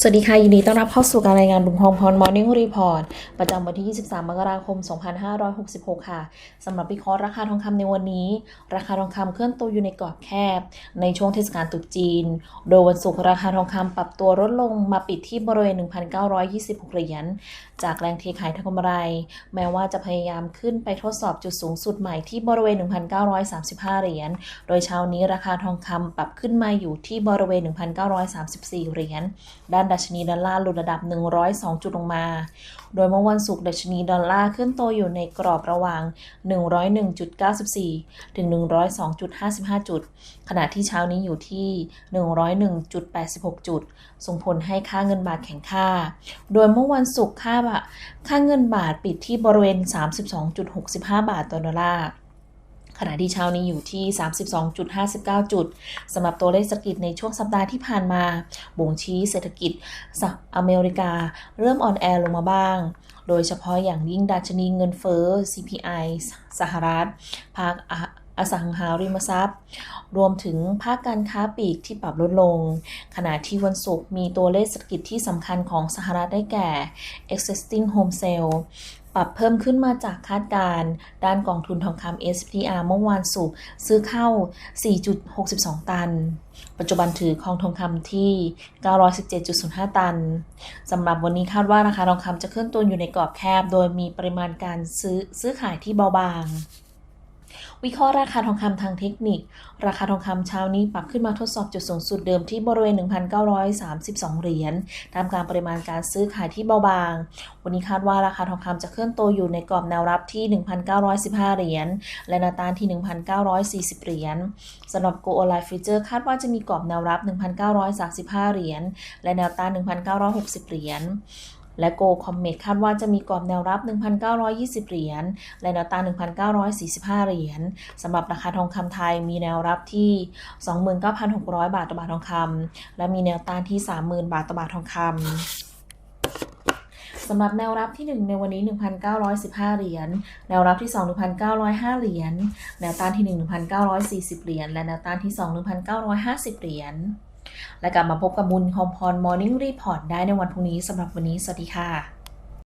สวัสดีค่ะ ยินดีต้อนรับเข้าสู่การรายงานบุญพองพร Morning Report ประจำวันที่ 23 มกราคม 2566 ค่ะสำหรับวิเคราะห์ราคาทองคำในวันนี้ ราคาทองคำเคลื่อนตัวอยู่ในกรอบแคบ ในช่วงเทศกาลตรุษจีน โดยวันศุกร์ราคาทองคำปรับตัวลดลงมาปิดที่บริเวณ 1,926 เหรียญจากแรงเทขายทางกำไร แม้ว่าจะพยายามขึ้นไปทดสอบจุดสูงสุดใหม่ที่บริเวณ 1,935 เหรียญโดยเช้านี้ราคาทองคำปรับขึ้นมาอยู่ที่บริเวณ 1,934 เหรียญด้านดัชนีดอลลาร์หลุดระดับ 102 จุดลงมา โดยเมื่อวันศุกร์ดัชนีดอลลาร์ขึ้นโตอยู่ในกรอบระหว่าง 101.94 ถึง 102.55 จุด ขณะที่เช้านี้อยู่ที่ 101.86 จุด ส่งผลให้ค่าเงินบาทแข็งค่า โดยเมื่อวันศุกร์ค่าบะค่าเงินบาทปิดที่บริเวณ 32.65 บาทต่อดอลลาร์ ขณะที่เช้านี้อยู่ที่ 32.59 จุดสำหรับตัวเลขเศรษฐกิจในช่วงสัปดาห์ที่ผ่านมา บ่งชี้เศรษฐกิจสหอเมริกา เริ่มอ่อนแอลงมาบ้าง โดยเฉพาะอย่างยิ่งดัชนีเงินเฟ้อ CPI สหรัฐภาคออสังหาริมทรัพย์ รวมถึงภาคการค้าปลีกที่ปรับลดลง ขณะที่วันศุกร์มีตัวเลขเศรษฐกิจที่สำคัญของสหรัฐได้แก่ existing home sale ปรับเพิ่มขึ้นมาจากคาดการณ์ด้านกองทุนทองคำ SPR เมื่อวานศุกร์ซื้อเข้า 4.62 ตัน ปัจจุบันถือคองทองคำที่ 917.05 ตันสำหรับวันนี้คาดว่าราคาทองคำจะเคลื่อนตัวอยู่ในกรอบแคบ โดยมีปริมาณการซื้อซื้อขายที่เบาบาง วิเคราะห์ราคาทองคำทางเทคนิค ราคาทองคำเช้านี้ปรับขึ้นมาทดสอบจุดสูงสุดเดิมที่บริเวณ 1,932 เหรียญ ตามการปริมาณการซื้อขายที่เบาบาง วันนี้คาดว่าราคาทองคำจะเคลื่อนตัวอยู่ในกรอบแนวรับที่ 1,915 เหรียญ และแนวต้านที่ 1,940 เหรียญสำหรับ Go Online Future คาดว่าจะมีกรอบแนวรับ 1,935 เหรียญ และแนวต้าน 1,960 เหรียญ และ Go Comet คาดว่าจะมีกรอบแนวรับ 1,920 เหรียญ และแนวต้าน1,945 เหรียญสำหรับราคาทองคำไทยมีแนวรับที่ 29,600 บาทต่อบาททองคำและมีแนวต้านที่ 30,000 บาทต่อบาททองคำสำหรับแนวรับที่ 1 ในวันนี้ 1,915 เหรียญ แนวรับที่ 2 1,905 เหรียญ แนวต้านที่ 1 1,940 เหรียญ และแนวต้านที่ 2 1,950 เหรียญ และกลับมาพบกับบุญคอมพรมอร์นิ่งรีพอร์ตได้ในวันพรุ่งนี้สำหรับวันนี้สวัสดีค่ะ